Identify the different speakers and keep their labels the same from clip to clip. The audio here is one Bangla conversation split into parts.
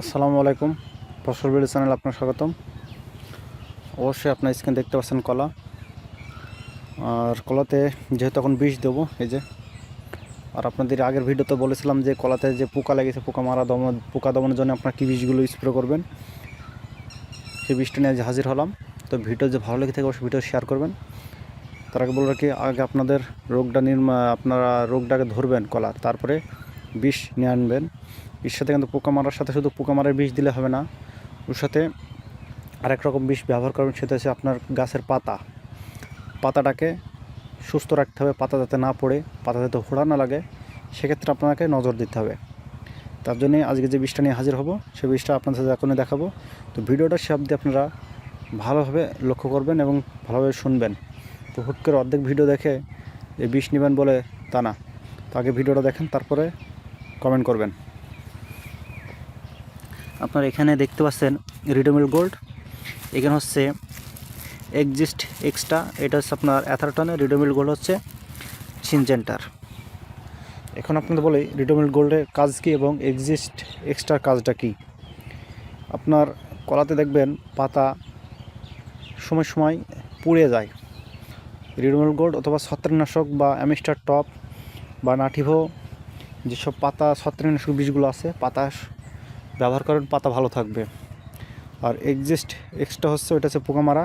Speaker 1: আসসালামু আলাইকুম। ফসল বিড়ি চ্যানেল আপনার স্বাগতম। অবশ্যই আপনার স্ক্রিন দেখতে পাচ্ছেন কলা। আর কলাতে যেহেতু এখন বিষ দেবো, এই যে। আর আপনাদের আগের ভিডিওতে বলেছিলাম যে কলাতে যে পোকা লেগেছে, পোকা মারা দমন, পোকা দমনের জন্য আপনার কী বিষগুলো স্প্রে করবেন, সেই বিষটা নিয়ে আজ হাজির হলাম। তো ভিডিও যে ভালো লেগে থাকে, অবশ্যই ভিডিও শেয়ার করবেন। তার আগে বলে রাখি, আগে আপনাদের রোগটা নির্মা, আপনারা রোগটাকে ধরবেন কলার, তারপরে বিষ নিয়ে আনবেন। বিষ সাথে কিন্তু পোকা মারার সাথে শুধু পোকা মারার বিষ দিলে হবে না, ওর সাথে আরেক রকম বিষ ব্যবহার করবেন, সেটা হচ্ছে আপনার গাছের পাতা। পাতাটাকে সুস্থ রাখতে হবে, পাতা যাতে না পড়ে, পাতা যাতে হোড়া না লাগে, সেক্ষেত্রে আপনাকে নজর দিতে হবে। তার জন্যে আজকে যে বিষটা নিয়ে হাজির হব সেই বিষটা আপনার সাথে এখনই দেখাবো। তো ভিডিওটা সে অবধি আপনারা ভালোভাবে লক্ষ্য করবেন এবং ভালোভাবে শুনবেন। তো হুট করে অর্ধেক ভিডিও দেখে এই বিষ নেবেন বলে তা না। তো আগে ভিডিওটা দেখেন, তারপরে কমেন্ট করবেন। আপনার এখানে দেখতে পাচ্ছেন রিডোমিল গোল্ড এখানে হচ্ছে এক্সিস্ট এক্সট্রা এটা হচ্ছে আপনার অ্যাথারটনের রিডোমিল গোল্ড হচ্ছে সিনজেন্টার এখন আপনাদের বলি রিডোমিল গোল্ডের কাজ কী এবং এক্সিস্ট এক্সট্রার কাজটা কী? আপনার কলাতে দেখবেন পাতা সময় সময় পুড়ে যায়। রিডোমিল গোল্ড অথবা ছত্রাকনাশক বা অ্যামিস্টার টপ বা নাটিভো যেসব পাতা ছত্রাকনাশক বীজগুলো আছে, পাতা ব্যবহার করেন, পাতা ভালো থাকবে। আর এক্সিস্ট এক্সট্রা হচ্ছে ওটা হচ্ছে পোকা মারা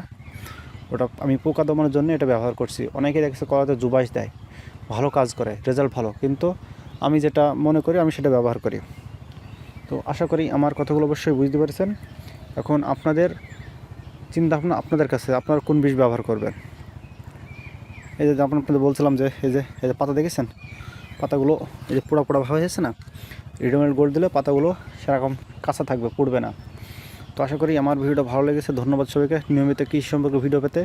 Speaker 1: ওটা আমি পোকা দমানোর জন্য এটা ব্যবহার করছি। অনেকে দেখছে কলাতে জুবাইশ দেয়, ভালো কাজ করে রেজাল্ট ভালো। কিন্তু আমি যেটা মনে করি, আমি সেটা ব্যবহার করি। তো আশা করি আমার কথাগুলো অবশ্যই বুঝতে পেরেছেন। এখন আপনাদের চিন্তা ভাবনা আপনাদের কাছে, আপনারা কোন বিষ ব্যবহার করবেন? এই যে আপনি আপনাদের বলছিলাম যে, এই যে এই যে পাতা দেখেছেন? পাতাগুলো এই যে পোড়া পোড়া ভাব হয়েছে না রেডিমেড গোল্ড দিলে পাতাগুলো সেরকম কাঁচা থাকবে, পড়বে না। তো আশা করি আমার ভিডিওটা ভালো লেগেছে, ধন্যবাদ সবাইকে। নিয়মিত কৃষি সম্পর্কে ভিডিও পেতে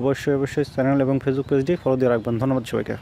Speaker 1: অবশ্যই অবশ্যই চ্যানেল এবং ফেসবুক পেজটি ফলো দিয়ে রাখবেন। ধন্যবাদ সবাইকে।